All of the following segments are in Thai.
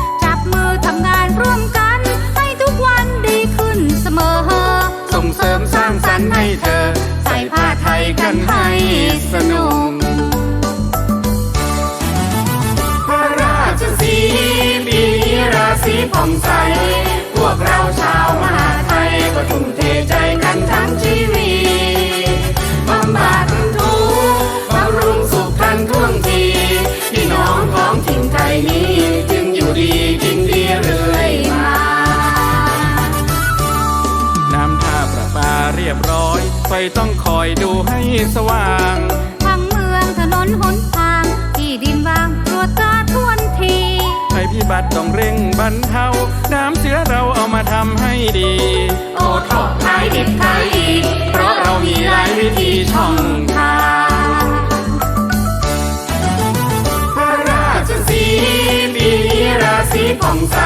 ือทำงานร่วมกัน ให้ทุกวันดีขึ้นเสมอ ส่งเสริมสร้างสรรค์ให้เธอ ใส่ผ้าไทยกันให้สนุกพระราชสีปีบีราศีผ่องใส พวกเราชาวมหาไทยก็ทุ่มเทใจ ไฟต้องคอยดูให้สว่างทั้งเมืองถนนหนทาง ที่ดินว่างตรวจตราทวนทีภัยพิบัติต้องเร่งบรรเทา น้ำเชื้อเราเอามาทำให้ดี โอท็อปขายดิบขายดีเพราะเรามีหลายวิธีช่องทางพระราชสีปีนี้ราศีผ่องใส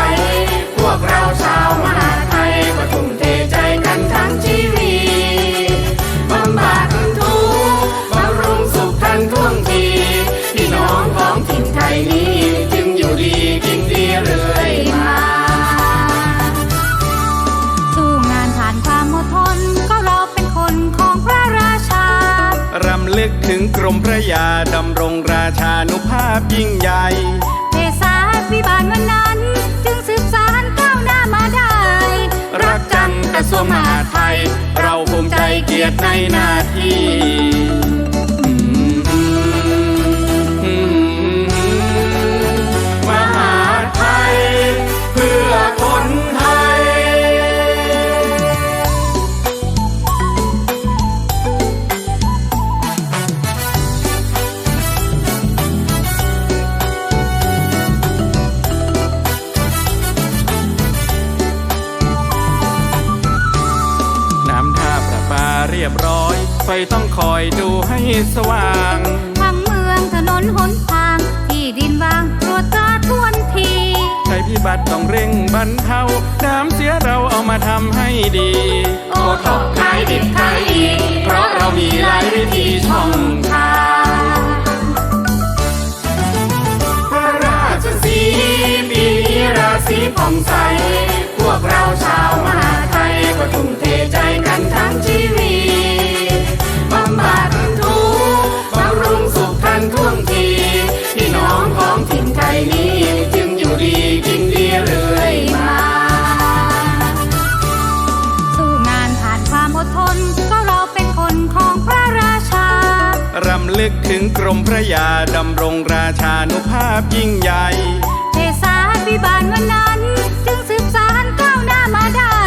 กถึงกรมพระยาดำรงราชานุภาพยิ่งใหญ่เทศาวิบาลวันนั้น จึงสืบสารก้าวหน้ามาได้ รักจังกระทรวงมหาดไทย เราภูมิใจเกียรติในหน้าที่ ยบร้อย ไฟต้องคอยดูให้สว่างทั้งเมืองถนนหนทาง ที่ดินว่างตรวจตราทวนทีภัยพิบัติต้องเร่งบรรเทา น้ำเสียเราเอามาทำให้ดี โอท็อปขายดิบขายดีเพราะเรามีหลายวิธีช่องทางพระราชสีปีนี้ราศีผ่องใส พวกเราชาว รำลึกถึงกรมพระยาดำรงราชานุภาพยิ่งใหญ่เทศาพิบาลวันนั้น จึงสืบสารก้าวหน้ามาได้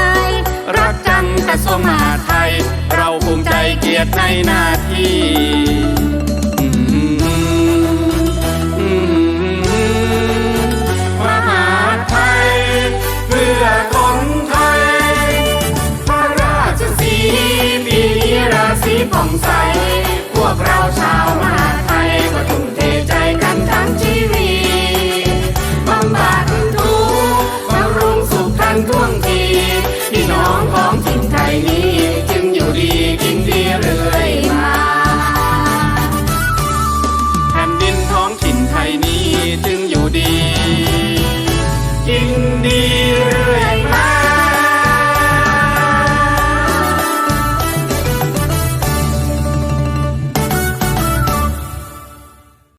รักกันกระทรวงมหาไทย เราภูมิใจเกียรติในหน้าที่ผ่องใส Sobral já